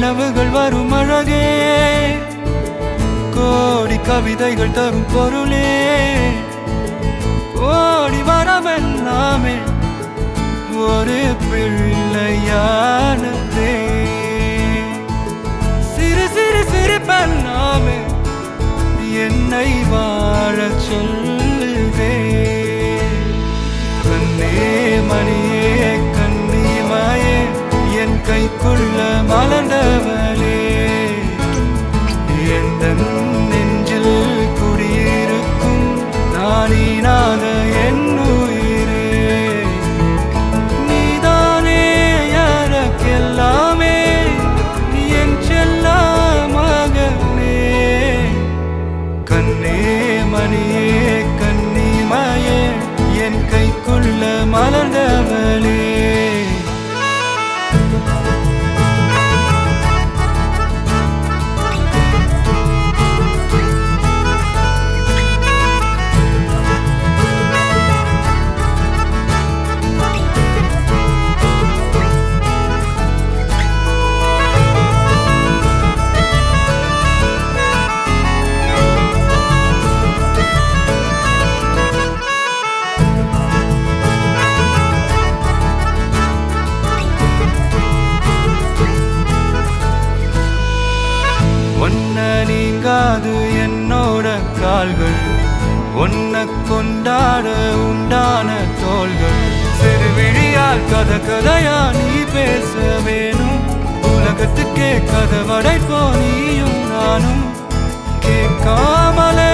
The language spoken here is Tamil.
நிலவுகள் வரும் அழகே. கோடி கவிதைகள் தரும் பொருளே. கோடி வரவெல்லாமே ஒரு பிள்ளையானதே. சிறு சிறு சிரிப்பெல்லாமே என்னை வாழச் சொல்லுதே. கண்ணே மணி முடியாது என்னோட கால்கள். ஒன்ன கொண்டாட உண்டான தோள்கள். சிறுவிழியால் கத கதையா நீ பேச வேணும். உலகத்துக்கே கதவடை போ நீயும் நானும். கேட்காமலே